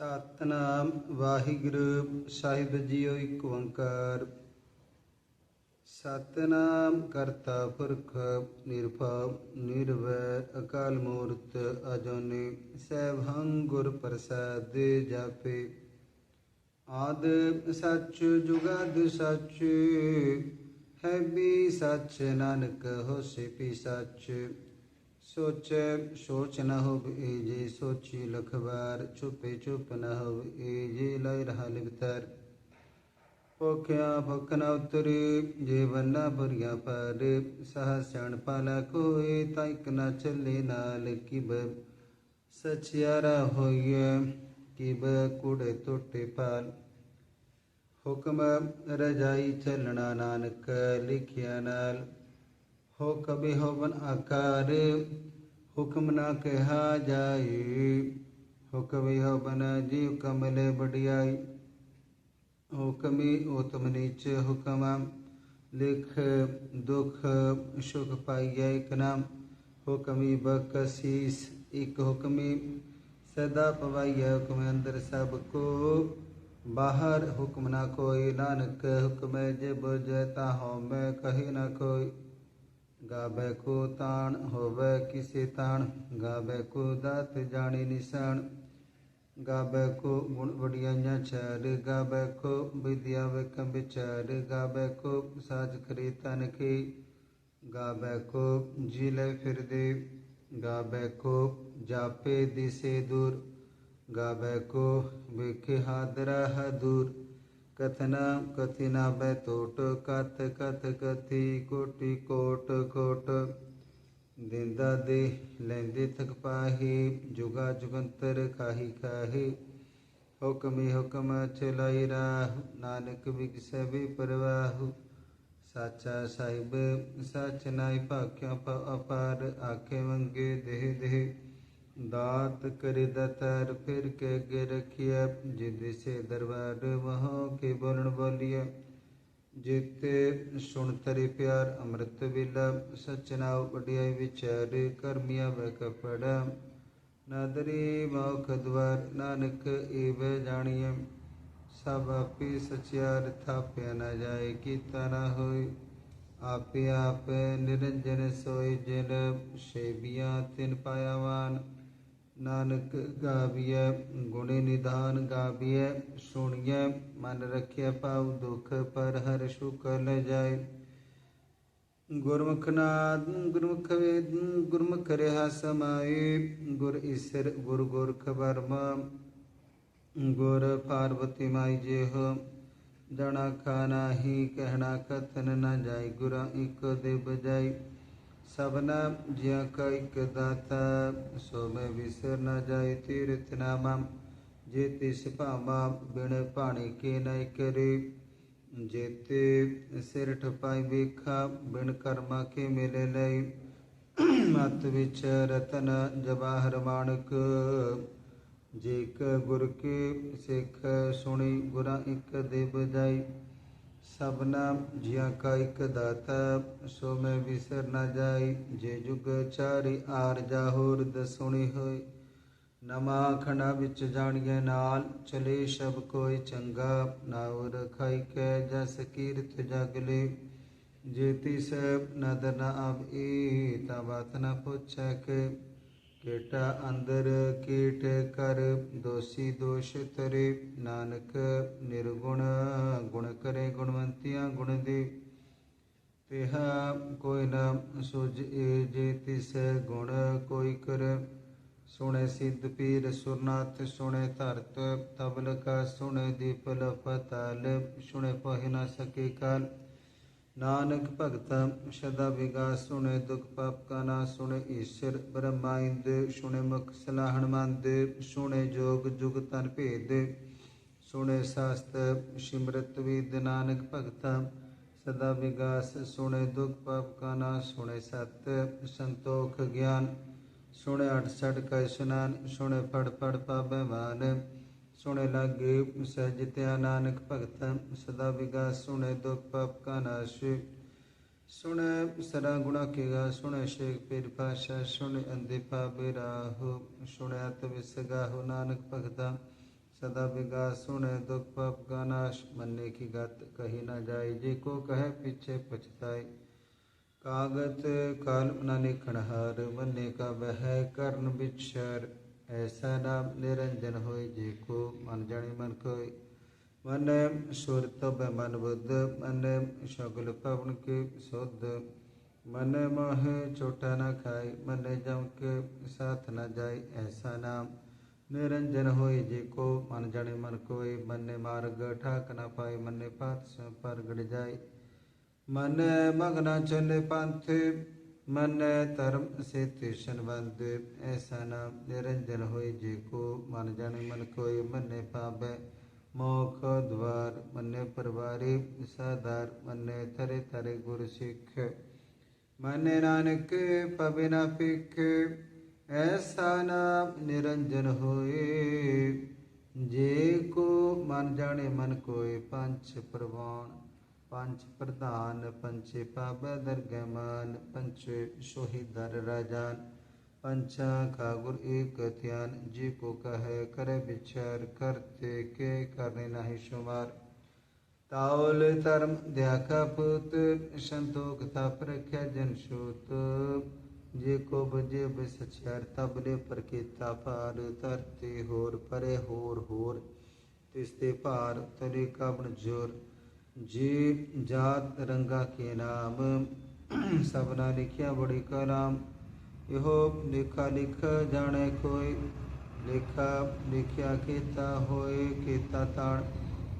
ਸਤਨਾਮ ਵਾਹਿਗੁਰੂ, ਸਾਹਿਬ JIO ਇੱਕ ਓੰਕਾਰ। ਸਤਨਾਮ ਕਰਤਾ ਪੁਰਖ, ਨਿਰਭਉ ਨਿਰਵੈਰ ਅਕਾਲ ਮੂਰਤ ਅਜੋਨੀ, ਸੈਭੰ ਗੁਰ ਪ੍ਰਸਾਦ ਜਾਪੇ। ਆਦ ਸੱਚ, ਜੁਗਾਦ ਸੱਚ, ਹੈ ਵੀ ਸੱਚ, ਨਾਨਕ ਹੋਸੀ ਪੀ ਸੱਚ। ਸੋਚੈ ਸੋਚ ਨ ਹੋਵੇ ਜੇ ਸੋਚੀ ਲਖਵਾਰ, ਚੁਪੇ ਚੁਪ ਨ ਹੋਵੇ ਜੇ ਲੈ ਰਹਾ ਲਿਵਤਰ ਭੁਖਿਆ ਭੁਖ ਨ ਉਤਰੇ ਜੇ ਵੰਨਾ ਭਰੀਆਂ ਪਰ। ਸਹ ਸਿਆਣ ਪਾਲਾ ਕੋਏ, ਤਾਂ ਇਕ ਚੱਲੇ ਨਾਲ ਕਿਬ। ਸਚਿਆਰਾ ਹੋਈਏ ਕਿਬ ਕੁੜੇ ਟੁੱਟੇ ਪਾਲ। ਹੁਕਮ ਰਜਾਈ ਚੱਲਣਾ ਨਾਨਕ, ਲਿਖਿਆ ਨਾਲ। ਹੋ ਕਬੇ ਹੋਵਨ ਆਕਾਰ ਹੁਕਮ ਨਾ ਕਹਾ ਜਾਏ ਹੁਕਮੇ ਹੋਵਨ ਜੀਵ ਕਮਲੇ ਬੜਿਆਈ ਹੁਕਮੀ ਉਤਮ ਨੀਚ ਹੁਕਮ ਲਿਖ ਦੁਖ ਸੁਖ ਪਾਈਐ ਇਕ ਨਾਮ ਹੁਕਮੀ ਬਕਸੀਸ ਇਕ ਹੁਕਮੀ ਸਦਾ ਪਵਾਈਐ ਹੁਕਮ ਅੰਦਰ ਸਭ ਕੋ ਬਾਹਰ ਹੁਕਮ ਨਾ ਕੋਈ ਨਾਨਕ ਹੁਕਮੈ ਜੇ ਬੁਝੈ ਤਾ ਹਉਮੈ ਕਹੀ ਨਾ ਕੋਈ ਗਾਬੈ ਕੋ ਤਾਣ ਹੋਵੇ ਕਿਸੇ ਤਾਣ ਗਾਬੈ ਕੋ ਦਾਤ ਜਾਣੀ ਨਿਸ਼ਾਨ ਗਾਬੈ ਕੋ ਗੁਣ ਵਡਿਆਈਆਂ ਚਾਰ ਗਾਬੈ ਕੋ ਵਿਦਿਆ ਵਿਕਮ ਵਿਚਾਰ ਗਾਬੈ ਕੋ ਸਾਜ ਕਰੇ ਤਨ ਕੀ ਗਾਬੈ ਕੋ ਜੀ ਲੈ ਫਿਰਦੇ ਗਾਬੈ ਕੋ ਜਾਪੇ ਦਿਸੇ ਦੂਰ ਗਾਬੈ ਕੋ ਵੇਖੇ ਹਾਦਰਾ ਹਦੂਰ ਕਥਨਾ ਕਥਿਨਾ ਬੈ ਟੋਟ ਕਥ ਕਤ ਕਥੀ ਕੋਟੀ ਕੋਟ ਕੋਟ ਦਿੰਦਾ ਦੇ ਲੈਂਦੇ ਥਕ ਪਾਹੀ, ਜੁਗਾ ਜੁਗੰਤਰ ਖਾਹੀ ਖਾਹੀ। ਹੁਕਮੀ ਹੁਕਮ ਚਲਾਈ ਰਾਹ, ਨਾਨਕ ਵਿਗਸੈ ਵੀ ਪਰਵਾਹੁ। ਸਾਚਾ ਸਾਹਿਬ, ਸਚ ਨਾਈ ਭਾਖਿਆ ਅਪਾਰ, ਆਖੇ ਮੰਗੇ ਦੇਹ ਦੇਹ। ਦਾਤ ਕਰੇ ਦਤਰ, ਫਿਰ ਕੇ ਅੱਗੇ ਰਖਿਆ ਜਿਦ ਸੇ ਦਰਬਾਰ ਵਹਾਂ ਕੇ ਬੋਲਣ ਬੋਲੀਏ ਜਿਤੇ ਸੁਣ ਤਰੇ ਪਿਆਰ, ਅੰਮ੍ਰਿਤ ਵੇਲਾ ਸਚਨਾ ਵਡਿਆਈ ਵਿਚਾਰ, ਕਰਮੀਆਂ ਵੈ ਕਪੜਾ। ਨਾਦਰੀ ਮੋਖ ਦਵਾਰ, ਨਾਨਕ ਏਵ ਜਾਣੀਐ। ਸਭ ਆਪੇ ਸਚਿਆਰ, ਥਾਪਿਆ ਨਾ ਜਾਏ, ਕੀਤਾ ਨਾ ਹੋਏ। ਆਪੇ ਆਪ ਨਿਰੰਜਨ ਸੋਏ, ਜਿਨ ਸੇਵੀਆਂ ਤਿਨ ਪਾਇਆਵਾਨ ਨਾਨਕ ਗਾਵੀਐ, ਗੁਣੇ ਨਿਧਾਨ ਗਾਵੀਐ, ਸੁਣੀਐ, ਮਨ ਰਖਿਆ ਪਾਉ ਦੁਖ ਪਰ ਹਰ ਸੁਖ ਲੈ ਜਾਏ। ਗੁਰਮੁਖ ਨਾਦ, ਗੁਰਮੁਖ ਵੇਦ, ਗੁਰਮੁਖ ਰਹਾ ਸਮਾਏ, ਗੁਰ ਈਸਰ, ਗੁਰ ਗੁਰਖ ਵਰਮ। ਗੁਰ ਪਾਰਵਤੀ ਮਾਈ ਜੇ ਹੋ ਜਣਾ ਖਾਨਾ ਹੀ ਕਹਿਣਾ ਕਥਨ ਨਾ ਜਾਈ ਗੁਰਾ ਇਕ ਦੇ ਬਜਾਈ ਸਭਨਾ ਜਿਆ ਕਾ ਇਕ ਦਾਤਾ, ਸੋ ਮੈਂ ਵਿਸਰ ਨ ਜਾਏ ਤੀਰਥ ਨਾਮਾ। ਜੇ ਤਿਸ ਭਾਮਾ ਬਿਨ ਪਾਣੀ ਕੇ ਨੈ ਕਰੇ ਜੇਤੇ ਸਿਰ ਠਪਾਈ ਵੇਖਾ, ਬਿਨ ਕਰਮਾ ਕੇ ਮਿਲੇ ਲਈ ਮਤ ਵਿੱਚ ਰਤਨ ਜਵਾਹਰ ਮਾਣਕ, ਜੇ ਕ ਗੁਰ ਕੇ ਸਿੱਖ ਸੁਣੀ, ਗੁਰਾਂ ਇੱਕ ਦੇ ਬਜਾਈ ਸਭਨਾ ਜਿਆ ਕਾ ਇੱਕ ਦਾਤਾ, ਸੋ ਮੈਂ ਵਿਸਰ ਨਾ ਜਾਈ, ਜੇ ਜੁਗ ਚਾਰੀ ਆਰ ਜਾ ਹੋਰ ਦਸੁਣੀ ਹੋਈ। ਨਮਾ ਖੰਡਾ ਵਿੱਚ ਜਾਣੀਏ ਨਾਲ, ਚਲੇ ਸਬ ਕੋਈ ਚੰਗਾ ਨਾਉ ਰਖਾਈ ਕੈ ਜਸ ਕੀਰਤ ਜਗਲੇ। ਜੇ ਤਿਸ ਨਦਰ ਨ ਆਵੀ, ਤਾ ਬਾਤ ਨਾ ਪੁੱਛੈ ਕੇ ਕੇਟਾ ਅੰਦਰ ਕੀਟ ਕਰ, ਦੋਸੀ ਦੋਸ਼ ਤਰੇ, ਨਾਨਕ ਨਿਰਗੁਣ, ਗੁਣ ਕਰੇ ਗੁਣਵੰਤੀਆਂ ਗੁਣ ਦੇ। ਤਿਹਾ ਕੋਈ ਨ ਸੁਜ ਜੇ ਤਿਸ ਗੁਣ ਕੋਈ ਕਰ। ਸੁਣੇ ਸਿੱਧ ਪੀਰ ਸੁਰਨਾਥ, ਸੁਣੇ ਧਰਤ ਤਬਲ ਕਾ ਸੁਣੇ ਦੀਪਲ ਤਲ। ਸੁਣੇ ਪਹਿ ਨਾ ਸਕੇ ਕਾਲ। ਨਾਨਕ ਭਗਤ ਸਦਾ ਵਿਗਾਸ ਸੁਣੇ ਦੁਖ ਪਾਪ ਕਾ ਨਾ ਸੁਣੇ ਈਸ਼ਰ ਬ੍ਰਹਮਾਇੰਦ ਸੁਣੇ ਮੁਖ ਸਲਾਹਣ ਮੰਦ ਸੁਣੇ ਜੋਗ ਜੁਗ ਤਨ ਭੇਦ ਸੁਣੇ ਸਾਸਤ ਸਿਮਰਤ ਵਿਦ ਨਾਨਕ ਭਗਤਾ ਸਦਾ ਵਿਗਾਸ ਸੁਣੇ ਦੁਖ ਪਾਪ ਕਾ ਨਾ ਸੁਣੇ ਸਤ ਸੰਤੋਖ ਗਿਆਨ ਸੁਣੇ ਅਠ ਸਠ ਕੈ ਇਸ਼ਨਾਨ ਸੁਣੇ ਫੜ ਫੜ ਪਾਵੈ ਮਾਨ ਸੁਣੇ ਲਾਗੇ ਸਹਿਜ ਧਿਆ ਨਾਨਕ ਭਗਤ, ਸਦਾ ਵਿਗਾਸ ਸੁਣੇ ਦੁਖ ਪਾਪ ਕਾ ਨਾਸ਼। ਸੁਣੇ ਸਦਾ ਗੁਣਾ ਕੇਗਾ ਸੁਣੇ ਸ਼ੇਖ ਪੇਰ ਪਾਸ਼ਾ ਸੁਣੇ ਅੰਦੇ ਪਾਪੇ ਰਾਹੋ। ਸੁਣੇ ਅਤ ਵਿਸਗਾ ਹੋ ਨਾਨਕ ਭਗਤਾ, ਸਦਾ ਵਿਗਾਸ ਸੁਣੇ ਦੁਖ ਪਾਪ ਕਾ ਨਾਸ਼। ਮੰਨੇ ਕੀ ਗਤ ਕਹੀ ਨਾ ਜਾਏ, ਜੇ ਕੋ ਕਹੇ ਪਿਛੇ ਪਛਤਾਏ। ਕਾਗਤ ਕਾਲ ਨਾ ਨਿਖਣਹਾਰ ਮੰਨੇ ਕਾ ਬਹਿ ਕਰਨ ਵਿਚਾਰ ਐਸਾ ਨਾਮ ਨਿਰੰਜਨ ਹੋਏ ਜੇ ਕੋ ਮਨ ਜਾਣੀ ਮਨ ਕੋਏ। ਮਨੈ ਸੁਰਤ ਬੈ ਮਨ ਬੁੱਧ, ਮਨੈ ਸਗਲ ਪਵਨ ਕੇ ਸੁਧ। ਮਨੈ ਮੋਹ ਛੋਟਾ ਨਾ ਖਾਏ, ਮਨੈ ਜਮ ਕੇ ਸਾਥ ਨਾ ਜਾਏ, ਐਸਾ ਨਾਮ ਨਿਰੰਜਨ ਹੋਏ ਜੇ ਕੋ ਮਨ ਜਾਣੇ ਮਨ ਕੋਏ। ਮਨੈ ਮਾਰਗ ਠਾਕ ਨਾ ਪਾਏ, ਮਨੈ ਪਾਤ ਸੋ ਪਰਗੜ ਜਾਏ। ਮਨੈ ਮਗਨਾ ਚਲੇ ਪੰਥੇ ਮਨੈ ਧਰਮ ਸੇਤੇ ਸੰਬੰਧ ਐਸਾ ਨਾਮ ਨਿਰੰਜਨ ਹੋਏ ਜੇ ਕੋ, ਮਨ ਜਾਣੇ ਮਨ ਕੋਈ ਮੰਨੇ ਪਾਵੇ ਮੋਖ ਦਵਾਰ ਮੰਨੇ ਪਰਵਾਰੇ, ਸਾਧਾਰ ਮੰਨੇ ਤਰੇ ਤਰੇ ਗੁਰ ਸਿੱਖ। ਮੰਨੇ ਨਾਨਕ ਪਵੇ ਨਾ ਪਿਖ ਐਸਾ ਨਾਮ ਨਿਰੰਜਨ ਹੋਏ, ਜੇ ਕੋ ਮਨ ਜਾਣੇ ਮਨ ਕੋਈ ਪੰਚ ਪ੍ਰਵਾਨ पंच प्रधान पंचे पाबदर्गमान पंचे शोहिदर राजान पंचा का गुर एक ध्यान जी को कह कर विचार करते के करने नहीं शुमार ताउल धर्म दया का पुत संतोख था प्रख्या जनशूत जे को बजे बसर तबले पर किता पार तरते होर परे होर होर तिस्ते पार तरे कबण ज़ोर ਜੀ ਜਾਤ ਰੰਗਾ ਕੇ ਨਾਮ। ਸਭਨਾ ਲਿਖਿਆ ਬੜੀ ਕਲਾਮ ਇਹੋ ਲੇਖਾ ਲਿਖ ਜਾਣੇ ਕੋਈ। ਲੇਖਾ ਲਿਖਿਆ ਕੀਤਾ ਹੋਏ, ਕੀਤਾ ਤਾਣ।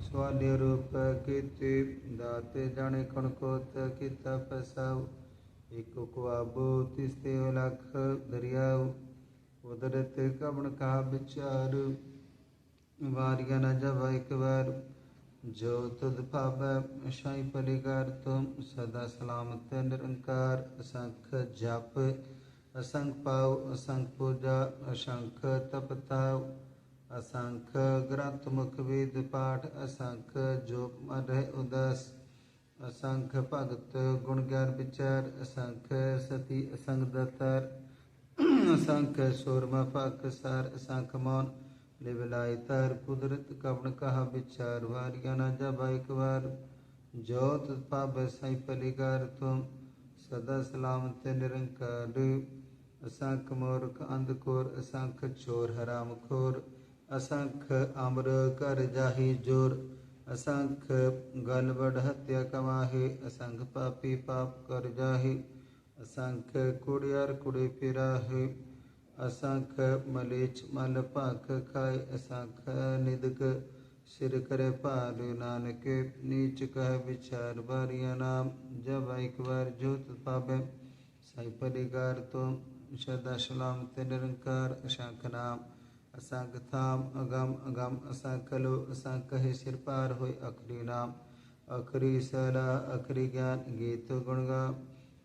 ਸਵਾਲੇ ਰੂਪ ਕੀਤੇ, ਦਾਤੇ ਜਾਣੇ ਕਣ ਕੀਤਾ ਪਸਾਉ ਇਕ ਕੁਆਬੋ ਤਿਸਤੇ ਲਖ ਦਰਿਆਉ। ਉਦਰਤ ਕਬਣ ਕਾ ਵਿਚਾਰ। ਵਾਰੀਆਂ ਨਾ ਜਬ ਇੱਕ ਵਾਰ। ਜੋ ਤੁਧ ਭਾਵੈ ਸ਼ਾਈ ਪਲਿਕਾਰ ਤੁਮ ਸਦਾ ਸਲਾਮਤ ਨਿਰੰਕਾਰ। ਅਸੰਖ ਜਪ, ਅਸੰਖ ਪਾਉ, ਅਸੰਖ ਪੂਜਾ, ਅਸੰਖ ਤਪਤਾਉ, ਅਸੰਖ ਗ੍ਰੰਥ ਮੁਖ ਵੇਦ ਪਾਠ, ਅਸੰਖ ਜੋਪ ਮਰਹਿ ਉਦਸ। ਅਸੰਖ ਭਗਤ ਗੁਣ ਗਿਆਨ ਵਿਚਾਰ, ਅਸੰਖ ਸਤੀ ਅਸੰਗ ਦਤਰ ਅਸੰਖ ਸੁਰਮਾ ਪਕ ਸਰ, ਅਸੰਖ ਮੌਨ ਲਿਵਲਾਈ ਤਰ ਕੁਦਰਤ ਕਵਣ ਕਹਾ ਵਿਚਾਰ, ਵਾਰੀਆਂ ਨਾ ਜਬ ਇੱਕ ਵਾਰ। ਜੋਤ ਪਾਪ ਸਾਈ ਪਲਿਕਾਰ ਤੁਮ ਸਦਾ ਸਲਾਮਤ ਨਿਰੰਕਾਰ। ਅਸੰਖ ਮੂਰਖ ਅੰਧਕੋਰ ਅਸੰਖ ਚੋਰ ਹਰਾਮ ਖੋਰ। ਅਸੰਖ ਅਮਰ ਕਰ ਜਾਹੀ ਜੋਰ। ਅਸੰਖ ਗਲ ਹਤਿਆ ਕਮਾਹੇ, ਅਸੰਖ ਪਾਪੀ ਪਾਪ ਕਰ ਜਾਹੇ। ਅਸੰਖ ਕੁੜਿਆਰ ਕੁੜੇ ਫਿਰਾਹੇ ਅਸੰਖ ਮਲੇਚ ਮਲ ਭਖ ਖਾਇ, ਅਸੰਖ ਨਿਦਕ ਸਿਰ ਕਰੇ ਭਾਲ। ਨਾਨਕ ਨੀਚ ਕਹਿ ਵਿਚਾਰ ਬਾਰੀਆਂ ਨਾਮ, ਜਬ ਇੱਕ ਵਾਰ ਜੋਤ ਪਾਵੇ, ਸਾਈ ਪਰਿਗਾਰ ਤੋਂ ਸ਼ਰਦਾ ਸਲਾਮ ਤੇ ਨਿਰੰਕਾਰ ਅਸੰਖ ਨਾਮ। ਅਸੰਖ ਥਾਮ ਅਗਮ ਅਗਮ ਅਸੰਖ ਲੋ, ਅਸੰਖ ਹੈ ਸਿਰ ਪਾਰ ਹੋਏ ਅਖਰੀ ਨਾਮ। ਅਖਰੀ ਸਲਾ, ਅਖਰੀ ਗਿਆਨ ਗੀਤ ਗੁਣ ਗਾ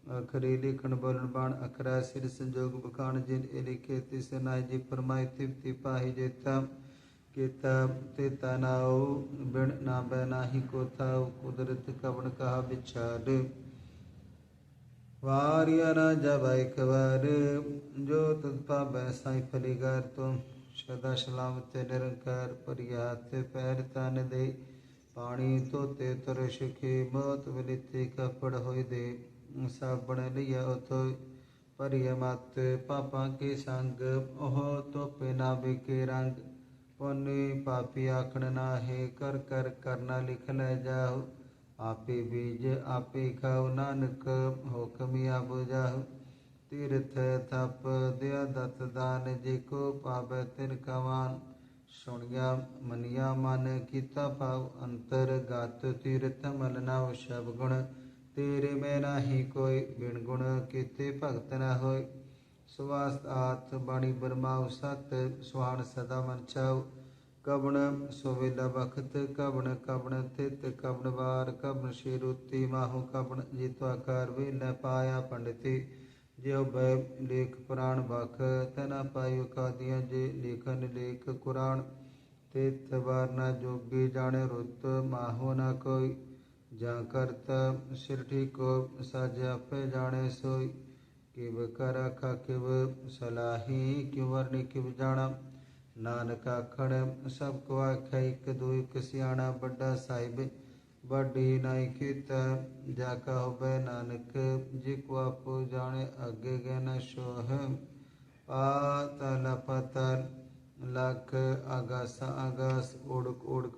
ਅਖਰੀ ਲਿਖਣ ਬੋਲਣ ਬਾਣ ਅਖਰਾ ਸਿਰ ਸੰਜੋਗ ਬਖਾਣ ਜਿਨ ਇਹ ਲਿਖੇ ਤਿਸ ਨਾਇ ਜੀ ਫਰਮਾਇ ਤਿਪਤੀ ਪਾਹੀ ਜੇਤਾ ਕੀਤਾ ਤੇ ਤਨਾਉ ਬਿਨ ਨਾ ਬੈ ਨਾਹੀ ਕੋ ਕੁਦਰਤ ਕਵਣ ਕਹਾ ਵਿਚਾਰ ਵਾਰਿਆ ਨਾ ਜਬ ਵਾਰ, ਜੋ ਤਤ ਪਾਵੈ ਸਾਈ ਫਲੀਗਰ ਤੁਮ ਸਦਾ ਸਲਾਮਤ ਨਿਰੰਕਾਰ ਪਰਿਆਤ, ਪੈਰ ਤਨ ਦੇ ਪਾਣੀ ਧੋਤੇ ਤਰ ਸ਼ਿਖੇ, ਮੋਤ ਵਲਿਤੇ ਕਪੜ ਹੋਇ ਦੇ। ਸਾਬਣ ਲਿਆ ਉਥੋ ਪਰਿਯ ਮਤ, ਪਾਪਾਂ ਕੇ ਸੰਗ, ਉਹ ਤੋਪੇ ਨਾ ਬਿਕੇ ਰੰਗ। ਪੁੰਨੀ ਪਾਪੀ ਆਖਣ ਨਾਹੇ, ਕਰ ਕਰ ਕਰਨਾ ਲਿਖ ਲੈ ਜਾਓ ਆਪੇ ਬੀਜ ਆਪੇ ਖਾਉ ਨਾਨਕ ਹੁਕਮਿਆ 부ਜਾਹੁ। ਤੀਰਥ ਤਪ ਦਿਆ ਦਤ ਦਾਨ, ਜੇ ਕੋ ਪਾਵੈ ਤਿਨ ਕਵਾਨ ਸੁਣਿਆ ਮਨਿਆ ਮਨ ਕੀਤਾ ਪਾਉ ਅੰਤਰ ਗਤ ਤੀਰਥ ਮਲ ਨਾ ਤੇਰੇ ਮੈਂ ਨਾਹੀ ਕੋਈ ਬਿਨ ਗੁਣ ਕੀਤੇ ਭਗਤ ਨਾ ਹੋਏ। ਸੁਵਾਸ ਆਤ ਬਾਣੀ ਬਰਮਾਉ ਸਤ, ਸੁਹਾਣ ਸਦਾ ਮਨ ਚਾਉ। ਕਬਣ ਸੋਵੇਲਾ ਬਖਤ ਕਬਣ ਕਬਣ ਤਿਤ ਕਬਣ ਵਾਰ ਕਬਣ ਸ਼ੇਰੁਤੀ ਮਾਹੂ ਕਬਣ ਜੀਤੋ ਆਕਾਰ ਨ ਪਾਇਆ ਪੰਡਤੀ। ਜਿਉ ਬੈ ਲੇਖ ਪੁਰਾਣ ਬਖ ਤਨਾ ਪਾਇਓ ਕਾਦੀਆਂ ਜੇ ਲੇਖਨ ਲੇਖ ਕੁਰਾਨ। ਤਿਤ ਵਾਰ ਨਾ ਜੋਗੀ ਜਾਣੇ ਰੁੱਤ, ਮਾਹੋ ਨਾ ਕੋਈ। ਜਾਂ ਕਰਤ ਸਿਰ ਠੀਕੋ ਸਾਜ ਆਪੇ ਜਾਣੇ ਸੋਈ ਕਿਵ ਕਰ ਆਖਾ ਕਿਵ ਸਲਾਹੀ ਕਿਵ ਵਰਣੀ ਕਿਵ ਜਾਣਾ ਨਾਨਕ ਆਖਣ ਸਭ ਕੋ ਆਖਿਆ ਇੱਕ ਦੋ ਇੱਕ ਸਿਆਣਾ ਵੱਡਾ ਸਾਹਿਬ ਵੱਡੀ ਨਾਈ ਕੀਤਾ ਜਾ ਕਾ ਹੋਵੇ ਨਾਨਕ ਜੀ ਕੋ ਆਪੋ ਜਾਣੇ ਅੱਗੇ ਗਏ ਸੋਹ ਪਾਤਲ ਪਤਲ ਲਖ ਆਗਾਸ ਆਗਾਸ ਓੜਕ ਓੜਕ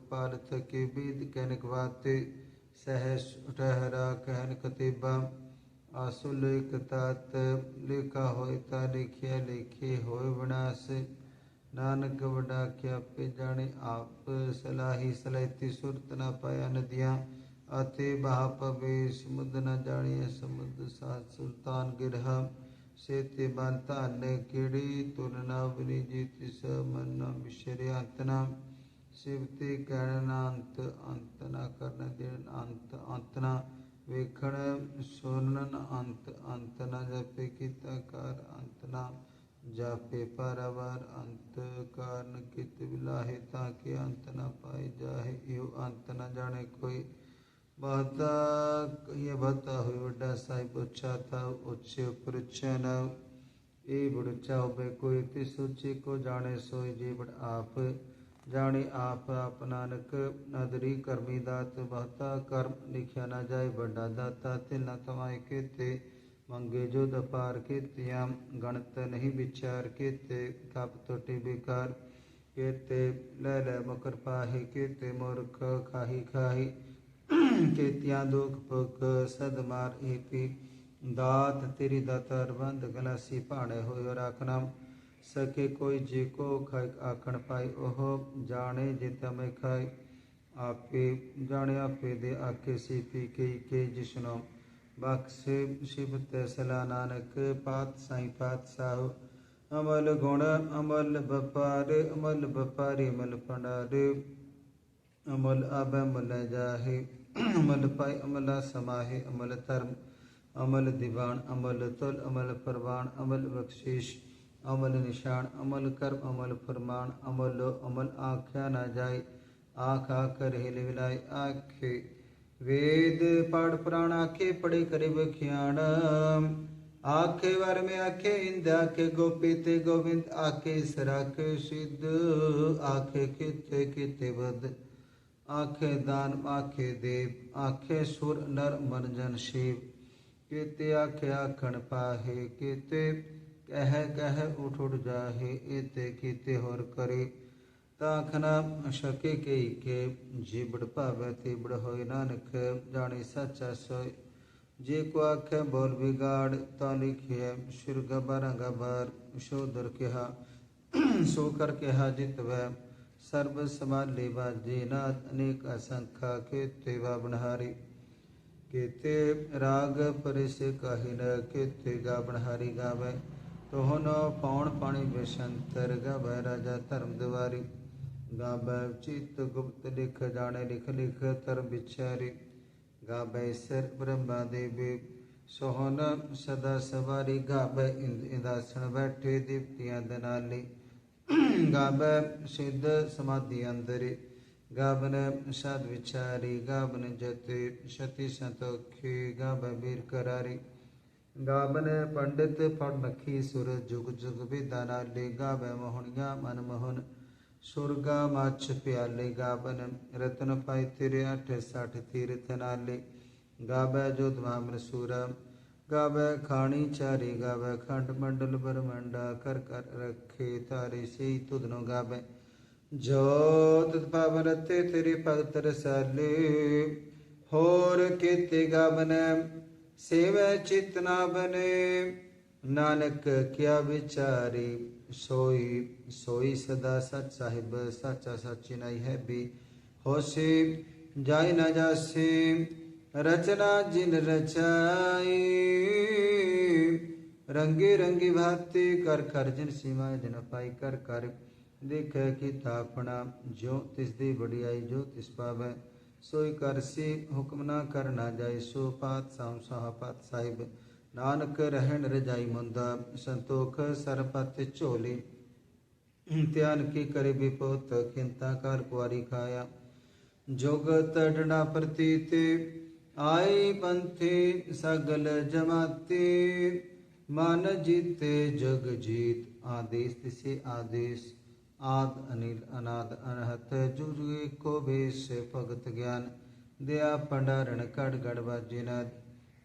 ਪਾਲ ਥਕੇ ਬੀਦ ਕਨਕ ਵਾਤੇ ਸਹਿਸ ਠਹਿਰਾ ਕਹਿਨ ਕਤੀਬਾ ਆਸੁ ਲਿਖ ਤਤ, ਲਿਖਾ ਹੋਇ ਤਾ ਲਿਖਿਆ, ਲਿਖੇ ਹੋਇ ਵਿਨਾਸ਼। ਨਾਨਕ ਵਡਾ ਕੇ ਆਪੇ ਜਾਣੇ ਆਪ, ਸਲਾਹੀ ਸਲੈਤੀ ਸੁਰਤ ਨਾ ਪਾਇਆ ਨਦੀਆਂ। ਅਤੇ ਬਹਾ ਪਵੇ, ਸਮੁੰਦ ਨ ਜਾਣੀਏ ਸਮੁੰਦ ਸਾਤ ਸੁਲਤਾਨ ਗਿਰਹਾ। ਸੇਤੇ ਬੰਤਾ ਨੇ ਕਿੜੀ ਤੁਲਨਾ ਬਲੀ ਜੀ ਤਿਸ ਮਨ ਨ ਵਿਸ਼ਰੇ ਅੰਤਨਾ। ਸਿਵਤੇ ਕਹਿਣ ਅੰਤ ਅੰਤ ਨਾ ਕਰ ਦੇਣ ਅੰਤ ਅੰਤ ਨਾ ਵੇਖਣ ਸੁਣਨ ਅੰਤ ਅੰਤ ਨਾ ਜਪੇ ਕੀਤਾ ਕਰ, ਅੰਤ ਨਾ ਜਾਪੇ ਪਰਵਰ ਅੰਤ ਕਾਰਨ ਕਿਤ ਵਿਲਾਹੇ ਤਾਂ ਕਿ ਅੰਤ ਨਾ ਪਾਏ ਜਾਹੇ, ਇਹੋ ਅੰਤ ਨਾ ਜਾਣੇ ਕੋਈ ਬਹਤਾ ਇਹ ਬਤਾ ਹੋਇ ਵੱਡਾ ਸਾਹਿਬ ਉੱਚਾ ਤਾ ਉੱਚੇ ਉਪਰ ਉੱਚਾ ਨਾ ਇਹ ਬੜ ਉੱਚਾ ਹੋਵੇ ਕੋਈ, ਤੇ ਸੋਚੇ ਕੋ ਜਾਣੇ ਸੋਈ ਜੀ ਬੜ ਆਪ ਜਾਣੇ ਆਪ ਆਪ ਨਾਨਕ ਨਦਰੀ ਕਰਮੀ ਦਾਤ, ਬਹਤਾ ਕਰਮ ਲਿਖਿਆ ਨਾ ਜਾਏ, ਵੱਡਾ ਦਾਤਾ ਤੇ ਨ ਕਮਾਏ ਕੀਤੇ ਮੰਗੇ ਜੋ ਦਪਾਰ ਕੀਤਿਆਂ, ਗਣਤ ਨਹੀਂ ਵਿਚਾਰ ਕੀਤੇ ਕਪ ਟੋਟੀ ਬਿਕਾਰ ਕੀਤੇ। ਲੈ ਲੈ ਮਕਰ ਪਾਹੀ ਕੀਤੇ ਮੂਰਖ, ਖਾਹੀ ਖਾਹੀ ਕੀਤਿਆਂ ਦੁਖ ਭੁਖ, ਸਦ ਮਾਰ ਏਤੀ ਦਾਤ ਤੇਰੀ ਦਾਤਰ ਬੰਦ ਗਲਾਸੀ ਭਾਣੇ ਹੋਇ ਰਾਖਨਾ ਸਕੇ ਕੋਈ ਜੇ ਕੋ ਖਾਇ ਆਖਣ ਪਾਈ ਉਹ ਜਾਣੇ ਜਿਤ ਮੈਂ ਖਾਈ ਆਪੇ ਜਾਣੇ ਆਪੇ ਦੇ ਆਖੇ ਸੀ ਪੀ ਕੇ ਕੇ ਜਿਸਨੋ। ਬਖਸ਼ੇ ਸ਼ਿਵ ਤੇ ਨਾਨਕ ਪਾਤ ਸਾਈ ਪਾਤ ਸਾਹੁ ਅਮਲ ਗੁਣ, ਅਮਲ ਵਪਾਰ, ਅਮਲ ਵਪਾਰੀ ਅਮਲ ਪੰਡਾਰ ਅਮਲ ਆਬੈ ਮਲ ਜਾਹੇ, ਅਮਲ ਪਾਈ ਅਮਲਾ ਸਮਾਹੇ, ਅਮਲ ਧਰਮ। ਅਮਲ ਦੀਵਾਨ, ਅਮਲ ਤੁਲ, ਅਮਲ ਪਰਵਾਨ, ਅਮਲ ਬਖਸ਼ੀਸ਼। ਅਮਲ ਨਿਸ਼ਾਨ ਅਮਲ ਕਰਮ ਅਮਲ ਫਰਮਾਨ ਅਮਲ ਅਮਲ ਆਖਿਆ ਨਾ ਜਾਏ ਆਖ ਆਖ ਹਿਲ ਵਿਲਾਈ ਆਖੇ ਵੇਦ ਪੜ ਪੁਰਾਣ ਆਖੇ ਪੜੇ ਕਰੇ ਵਿਖਿਆਣ ਆਖੇ ਵਰ ਮੇ ਆਖੇ ਇੰਦ ਆਖੇ ਗੋਪੀ ਤੇ ਗੋਬਿੰਦ ਆਖੇ ਸਰਾਖ ਸਿੱਧ ਆਖੇ ਕਿਤੇ ਕਿਤੇ ਬਦ ਆਖੇ ਦਾਨ ਆਖੇ ਦੇਵ ਆਖੇ ਸੁਰ ਨਰ ਮਨ ਜਨ ਸ਼ਿਵ ਕੀਤੇ ਆਖੇ ਆਖਣ ਪਾਹੇ ਕੀਤੇ ਕਹਿ ਕਹਿ ਉਠ ਉਠ ਜਾਹੇ ਇਤੇ ਕੀਤੇ ਹੋਰ ਕਰੇ। ਤਾਖਨਾ ਸ਼ਕੇ ਕੇ ਕੇ, ਜੀਬੜ ਭਾਵੇ ਤੇ ਹੋਏ ਨਾਨਕ, ਜਾਣੇ ਸੱਚਾ ਸੋਏ। ਜੇ ਕੋ ਆਖੇ, ਬੋਲ ਵਿਗਾੜ, ਤਾ ਲਿਖਿਆ ਸ਼ਿਰ ਗਬਰ ਗਬਰ ਸ਼ੋਦਰ ਕਿਹਾ, ਸੋ ਕਰ ਕਿਹਾ ਜਿਤ ਵੈ ਸਰਬ ਸਮਾਲੇ ਬਾਜੇ ਨਾਥ, ਅਨੇਕ ਅਸੰਖਾ ਕੇ ਤੇਵਾ ਬਨਹਾਰੀ ਕੀਤੇ ਰਾਗ, ਪਰਿਸ ਕਹਿਨ ਕੀਤੇ ਗਾ ਬਨਹਾਰੀ ਗਾਵੇ। ਤੋਹਨ ਪੌਣ ਪਾਣੀ ਬੇਸ਼ੰਤਰ ਗਾਵੇ ਰਾਜਾ ਧਰਮ ਦਵਾਰੀ ਗਾਵੇ ਚਿਤ ਗੁਪਤ ਲਿਖ ਜਾਣੇ ਲਿਖ ਲਿਖ ਤਰ ਵਿਚਾਰੀ ਗਾਵੇ ਸਿਰ ਬ੍ਰਹਮਾ ਦੇਵੀ ਸੋਹਨ ਸਦਾ ਸਵਾਰੀ ਗਾਵੇ ਇੰਦ ਇੰਦਾਸਣ ਬੈਠੇ ਦੀਪਤੀਆਂ ਦਨਾਲੀ ਗਾਵੇ ਸਿੱਧ ਸਮਾਧੀ ਅੰਦਰੇ ਗਾਵਨ ਸਦ ਵਿਚਾਰੀ ਗਾਵਨ ਜਤੇ ਸ਼ਤੀ ਸੰਤੋਖੀ ਗਾਵੇ ਵੀਰ ਕਰਾਰੀ ਗਾਵਨ ਪੰਡਿਤ ਫੜ ਮੱਖੀ ਸੁਰ ਜੁਗ ਜੁਗ ਵਿਦਾ ਨਾਲੇ ਗਾਵੇ ਮੋਹਣੀਆਂ ਮਨ ਮੋਹਨ। ਸੁਰਗਾ ਮੱਛ ਪਿਆਲੇ ਗਾਵਨ, ਰਤਨ ਪਾਈ ਤੇਰੇ ਅਠ ਸਠ ਤੀਰਥ ਨਾਲੇ। ਗਾਵੇ ਜੋ ਦਵਾਮਨ ਸੂਰਾ ਗਾਵੇ ਖਾਣੀ ਚਾਰੀ, ਗਾਵੈ ਖੰਡ ਮੰਡਲ ਬਰਮੰਡਾ, ਕਰ ਕਰ ਰੱਖੇ ਤਾਰੇ ਸਈ ਤੁਧਨੋ ਗਾਵੇ। ਜੋਤ ਪਾਵਨ ਤੇ ਤੇਰੇ ਭਗਤ ਰਸਾਲੇ, ਹੋਰ ਕੀਤੇ ਗਾਵਨ ਸੇਵੈ ਚਿਤ ਨਾ ਬਨੇ, ਨਾਨਕ ਕਿਆ ਵਿਚਾਰੀ, ਸੋਈ ਸੋਈ ਸਦਾ ਸਚ ਸਾਹਿਬ, ਸੱਚਾ ਸੱਚੀ ਨਹੀਂ ਹੈ ਵੀ ਹੋਸੀ, ਜਾਇ ਨਾ ਜਾਸੀ, ਰਚਨਾ ਜਿਨ ਰਚਾਈ, ਰੰਗੇ ਰੰਗੀ ਭਾਤੀ ਕਰ ਕਰ ਜਿਨ ਸੀਮਾ ਜਿਨ ਪਾਈ ਕਰ ਕਰ, ਦੇਖੈ ਕੀ ਤਾਪਣਾ ਜੋ ਤਿਸ ਦੀ ਵਡਿਆਈ ਜੋ ਤਿਸ ਪਾਵੈ। ਸੋਈ ਕਰਸੀ ਹੁਕਮ ਨਾ ਕਰਨਾ ਜਾਏ, ਸੋ ਪਾਤ ਸਾਮ ਸਹਾਪਤ ਸਾਹਿਬ। ਨਾਨਕ ਰਹਿਣ ਰਜਾਈ ਮੁੰਦਾ, ਸੰਤੋਖ ਸਰਪਤ ਝੋਲੀ। ਧਿਆਨ ਕੀ ਕਰੇ ਵਿਪੋਤ, ਖਿੰਤਾ ਕਰ ਕੁਆਰੀ ਖਾਇਆ। ਜੋਗਤ ਡੰਡਾ ਪ੍ਰਤੀਤ ਆਈ ਪੰਥੀ ਸਗਲ ਜਮਾਤੀ। ਮਨ ਜੀਤੇ ਜਗ ਜੀਤ, ਆਦੇਸ ਤਿਸੇ ਆਦੇਸ। ਆਦ ਅਨਿਲ ਅਨਾਦ ਅਨਹਤ ਜੁਗ ਜੁਗ ਏਕੋ ਬੇਸ ਭਗਤ ਗਿਆਨ ਦਿਆ ਪੰਡਾਰਣ ਕੜ ਗੜ ਵਾਜਿਨਦ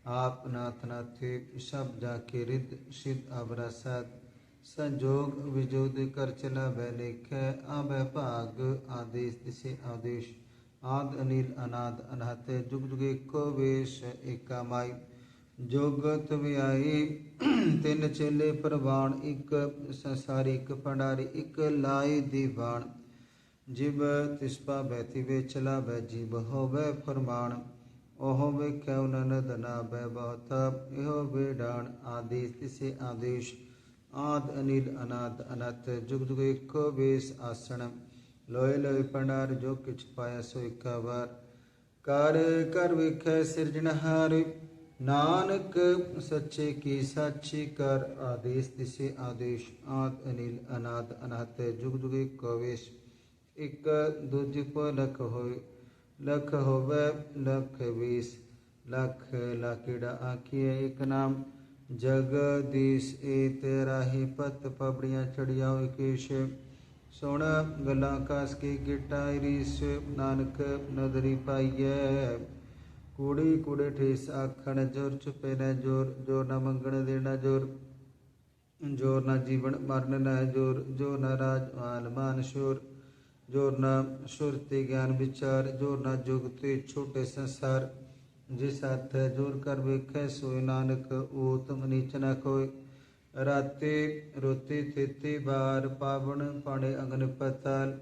ਆਪ ਨਾਥ ਨਾਥੇ ਸਭ ਜਾ ਕੇ ਰਿਦ ਸਿਧ ਅਬਰਸਤ ਸੰਜੋਗ ਵਿਜੋਦ ਕਰ ਚਲਾ ਬੈ ਲੇਖੈ ਆਬੈ ਭਾਗ ਆਦੇਸ਼ ਦਿਸੇ ਆਦੇਸ਼ ਆਦ ਅਨਿਲ ਅਨਾਦ ਅਨਹਤ ਜੁਗ ਜੁਗ ਏਕੋ ਵੇਸ਼ ਏਕਾ ਮਾਈ ਜੋਗਤ ਵਿਆਈ ਤਿੰਨ ਚੇਲੇ ਪ੍ਰਵਾਨ, ਇੱਕ ਸੰਸਾਰੀ, ਇੱਕ ਭੰਡਾਰੀ, ਇੱਕ ਲਾਈ ਦੀਵਾਨ। ਜਿਬ ਤਿਸਪਾ ਬੈਤੀ ਵੇ ਚਲਾ ਬੈ ਜੀਬ ਹੋਵੇ ਫਰਮਾਨ। ਉਹ ਵੇਖੈ ਉਨਨ ਦਨਾ ਬੈ ਬਹੁਤ, ਇਹੋ ਵੇਡਾਨ, ਆਦੇਸ਼ ਤਿਸੇ ਆਦੇਸ਼। ਆਦ ਅਨਿਲ, ਅਨਾਦ ਅਨਤ, ਜੁਗ ਜੁਗ ਇੱਕੋ ਵੇਸ ਆਸਣ। ਲੋਏ ਲੋਏ ਪੰਡਾਰ ਜੋ ਕਿਛ ਪਾਇਆ ਸੋ ਇੱਕਾ ਵਾਰ। ਕਰ ਕਰ ਵੇਖੈ ਸਿਰਜਣਹਾਰ ਨਾਨਕ ਸੱਚੇ ਕੀ ਸਾਚੀ ਕਰ ਆਦੇਸ਼ ਤਿਸੇ ਆਦੇਸ਼ ਆਦ ਅਨਿਲ ਅਨਾਦ ਅਨਹਤ ਜੁਗ ਜੁਗ ਇੱਕੋ ਵੇਸ। ਇੱਕ ਦੂਜੇ ਕੋ ਲਖ ਹੋਏ, ਲਖ ਹੋਵੇ, ਲਖ ਵੀਸ। ਲਖ ਲਖੜਾ ਆਖੀਏ ਇੱਕ ਨਾਮ? ਜਗਦੀਸ਼ ਏ ਤੇਰਾ ਹੀ ਪਤ ਪਬੜੀਆਂ ਚੜਿਆ ਹੋਏ ਕੇਸ਼ ਸੁਣ ਗੱਲਾਂ ਕਾਸ ਕੇ ਗਿਟਾ ਰੀਸ ਨਾਨਕ ਨਦਰੀ ਪਾਈਐ। ਕੂੜੀ ਕੂੜੇ ਠੇਸ ਆਖਣ, ਜੋਰ ਛੁਪੇ ਨਾ ਜੋਰ ਜੋਰ ਨਾ ਮੰਗਣ ਦੇਣਾ ਜੋਰ ਜੋਰ ਨਾ ਜੀਵਨ ਮਰਨ ਨਾ ਜੋਰ, ਜੋ ਨਾ ਰਾਜ ਮਾਨ ਮਾਨ ਸ਼ੋਰ ਜੋਰ ਨਾ ਸੁਰਤੀ ਗਿਆਨ ਵਿਚਾਰ ਜੋਰ ਨਾ ਜੁਗ ਛੋਟੇ ਸੰਸਾਰ ਜਿਸ ਹੱਥ ਜੋਰ ਕਰ ਵੇਖੈ ਸੋਇ ਨਾਨਕ ਊਤਮ ਨੀਚ ਨਾ ਕੋਇ ਰਾਤੇ ਰੋਤੇ ਤੇਤੇ ਬਾਰ ਪਾਵਨ ਪਾਣੇ ਅੰਗਨ ਪਤਾਲ,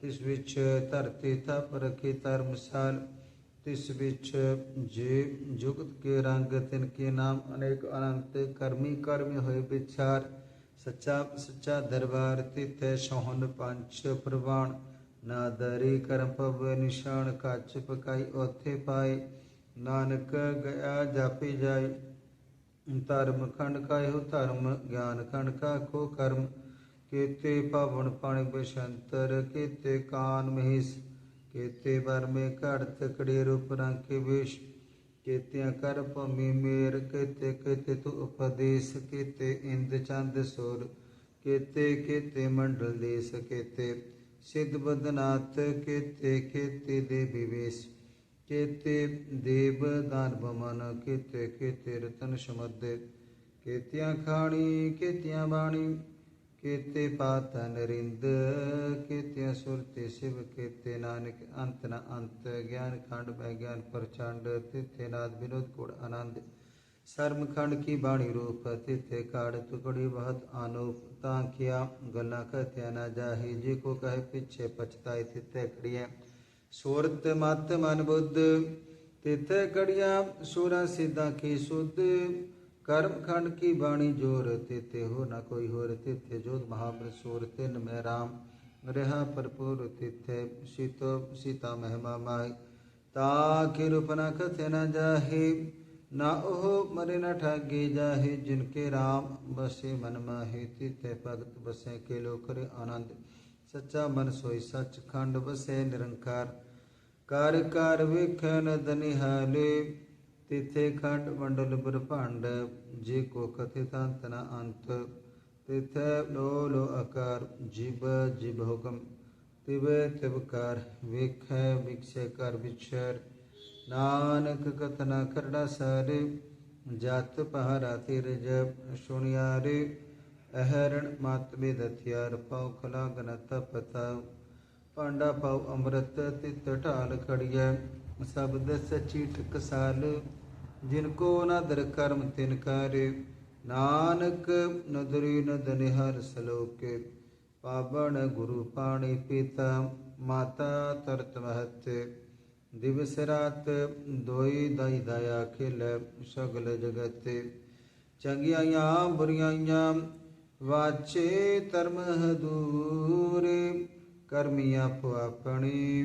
ਤਿਸ ਵਿੱਚ ਧਰਤੀ ਤਪ ਰਖੇ ਧਰਮਸਾਲ ਤਿਸ ਵਿੱਚ ਜੇ ਜੁਗਤ ਕੇ ਰੰਗ ਤਿਨ ਕੇ ਨਾਮ ਅਨੇਕ ਅਨੰਤ ਕਰਮੀ ਕਰਮੀ ਹੋਏ ਵਿਚਾਰ, ਸੱਚਾ ਸੱਚਾ ਦਰਬਾਰ ਤਿਥੈ ਸੋਹਣ ਪੰਚ ਪ੍ਰਵਾਨ ਨਾ ਕਰਮ ਪਵ ਨਿਸ਼ਾਨ ਕੱਚ ਪਕਾਈ ਉਥੇ ਪਾਏ, ਨਾਨਕ ਗਿਆ ਜਾਪੀ ਜਾਈ ਧਰਮ ਖੰਡ ਕਾਇਓ ਧਰਮ ਗਿਆਨ ਖੰਡ ਕਾ ਕੋ ਕਰਮ, ਕੀਤੇ ਪਵਨ ਪਾਣੀ ਬਸ਼ੰਤਰ, ਕੀਤੇ ਕਾਨ ਮਹਿਸ ਕੀਤੇ ਵਰਮੇ ਘੜਤ ਕੜੇ ਰੂਪ ਰੰਗ ਕੇ ਵੇਸ਼ ਕਰ ਭਮੀ ਮੇਰ, ਕੀਤੇ ਕੀਤੇ ਤੂ ਉਪਦੇਸ਼, ਕੀਤੇ ਇੰਦ ਚੰਦ ਸੁਰ, ਕੀਤੇ ਕੀਤੇ ਮੰਡਲ ਦੇਸ, ਕੀਤੇ ਸਿਧ ਬਦਨਾਥ, ਕੀਤੇ ਕੀਤੇ ਦੇ ਵਿਵੇਸ਼, ਕੇਤੇ ਦੇਵ ਦਾਨ ਬਮਨ, ਕੀਤੇ ਕੀਤੇ ਰਤਨ ਸਮਦੇ ਕੀਤਿਆਂ ਖਾਣੀ, ਕੀਤਿਆਂ ਬਾਣੀ ਕੀਤੇ ਪਾਤ ਨਰਿੰਦ ਕੀਤਿਆਂ ਸੁਰਤੇ ਸਿਵ, ਕੀਤੇ ਨਾਨਕ, ਅੰਤ ਨ ਅੰਤ, ਗਿਆਨ ਖੰਡ ਬੈ ਗਿਆਨ ਪ੍ਰਚੰਡ, ਤਿਥੇ ਨਾਦ ਵਿਨੋਦ ਕੋੜ ਆਨੰਦ। ਸਰਮ ਖੰਡ ਕੀ ਬਾਣੀ ਰੂਪ, ਤਿਥੇ ਕਾੜ ਤੁਕੜੀ ਬਹੁਤ ਆਨੂਪ ਤਾਂ ਕਿਆ ਗੱਲਾਂ ਕਥਿਆ ਨਾ ਜਾਹੀ, ਜੇ ਕੋ ਕਹੇ ਪਿੱਛੇ ਪਛਤਾਏ ਤਿਥੇ ਖੜੀਐ ਸੂਰਤ ਮਤ ਮਨ ਬੁੱਧ, ਤਿਥੇ ਕੜੀਆਂ ਸੂਰਾ ਸਿੱਧਾ ਕੀ ਸੁਧ। ਕਰਮ ਖੰਡ ਕੀ ਬਾਣੀ ਜੋਰ ਤਿਥੇ ਹੋ ਨਾ ਕੋਈ ਹੋਰ ਤਿਥੇ ਜੋਤ ਮਹਾਬਰ ਸੂਰ ਤਿਨ ਮੈਂ ਰਾਮ, ਰਹਾ ਭਰਪੂਰ ਤਿਥੇ ਸੀਤੋ ਸੀਤਾ ਮਹਿਮਾ ਮਾਈ ਤਾ ਕੀ ਰੂਪ ਨ ਕਥੇ ਨ ਜਾਹੇ, ਨਾ ਉਹ ਮਰੇ ਨ ਠਾਗੇ ਜਾਹੇ, ਜਿਨ ਕੇ ਰਾਮ ਬਸੇ ਮਨ ਮਾਹੇ। ਤਿਥੇ ਭਗਤ ਬਸੇ ਕੇ ਲੋ ਕਰੇ ਆਨੰਦ, ਸੱਚਾ ਮਨ ਸੋਈ ਸੱਚ ਖੰਡ ਬਸੇ ਨਿਰੰਕਾਰ। ਤਿਥੇ ਖੰਡ ਮੰਡਲ ਬ੍ਰਹਮੰਡ, ਜੇ ਕੋ ਕਥਿਤ ਅੰਤ ਨ ਅੰਤ, ਤਿਥੈ ਲੋ ਲੋ ਆਕਾਰ, ਜਿਬ ਜਿਬ ਹੁਕਮ, ਤਿਵੇ ਤਿਵ ਕਰ, ਵੇਖੈ ਵਿਖਸੇ ਕਰ ਵਿਚਰ ਨਾਨਕ ਕਥਨਾ ਕਰੜਾ ਸਾਰੇ, ਜਤ ਪਹਰਾ ਤਿਰ ਜਬ ਸੁਣਿਆਰੇ। ਅਹਰਣ ਮਤ ਬਿਦਥਿਆਰ ਪਉ ਖਲਾ ਗਨ ਤਪਤਾ। ਪਾਂਡਾ ਪਉ ਅੰਮ੍ਰਿਤ ਤਿਤ ਢਾਲ ਖੜੀਐ। ਸਬਦ ਸਚੀ ਟਕਸਾਲ ਜਿਨ ਕੋ ਨਾ ਦਰ ਕਰਮ ਤਿਨ ਕਰੇ। ਨਾਨਕ ਨਦਰੀ ਨਦਨਿ ਹਰ ਸਲੋਕੇ। ਪਾਵਨ ਗੁਰੂ ਪਾਣੀ ਪਿਤਾ, ਮਾਤਾ ਤਰਤ ਮਹਤ। ਦਿਵਸ ਰਾਤ ਦੋਈ ਦਾਈ ਦਇਆ ਖਿਲ ਸਗਲ ਜਗਤ। ਚੰਗਿਆਈਆਂ ਬੁਰੀਆਈਆਂ ਵਾਚੇ ਧਰਮ ਹਦੂਰੇ ਕਰਮੀ ਆਪੋ ਆਪਣੀ।